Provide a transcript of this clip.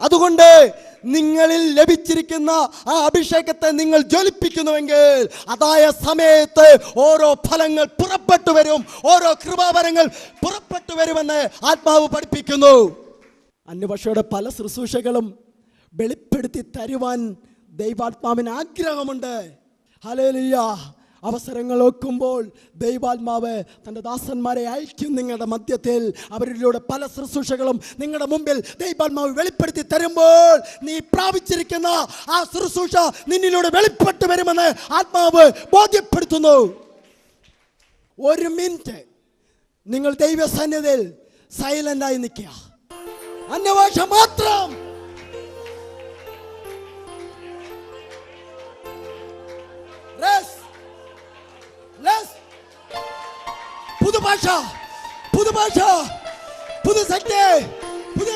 അതുകൊണ്ട് നിങ്ങളിൽ ലഭിച്ചിരിക്കുന്ന ആ അഭിഷേകത്തെ നിങ്ങൾ ജ്വലിപ്പിക്കുന്നുവെങ്കിൽ അതായ സമയത്ത് ഓരോ ഫലങ്ങൾ പുറപ്പെട്ടു വരും ഓരോ കൃപാപരങ്ങൾ പുറപ്പെട്ടു വരുമെന്ന് ആത്മാവ് പഠിപ്പിക്കുന്നു. അന്യഭാഷയുടെ പല ശുശ്രൂഷകളും വെളിപ്പെടുത്തി തരുവാൻ ദൈവാത്മാവിന് ആഗ്രഹമുണ്ട്. ഹലേലിയ അവസരങ്ങൾ ഒക്കുമ്പോൾ ദൈവാത്മാവ് തന്റെ ദാസന്മാരെ അയക്കും നിങ്ങളുടെ മധ്യത്തിൽ. അവരിലൂടെ പല ശുശ്രൂഷകളും നിങ്ങളുടെ മുമ്പിൽ ദൈവാത്മാവ് വെളിപ്പെടുത്തി തരുമ്പോൾ നീ പ്രാപിച്ചിരിക്കുന്ന ആ ശുശ്രൂഷ നിന്നിലൂടെ വെളിപ്പെട്ട് വരുമെന്ന് ആത്മാവ് ബോധ്യപ്പെടുത്തുന്നു. ഒരു മിനിറ്റ്. നിങ്ങൾ ദൈവസന്നിധിയിൽ സൈലന്റായി നിൽക്കുക. അന്യഭാഷ മാത്രം. புது பாஷா புது பாஷா புது சக்தி புது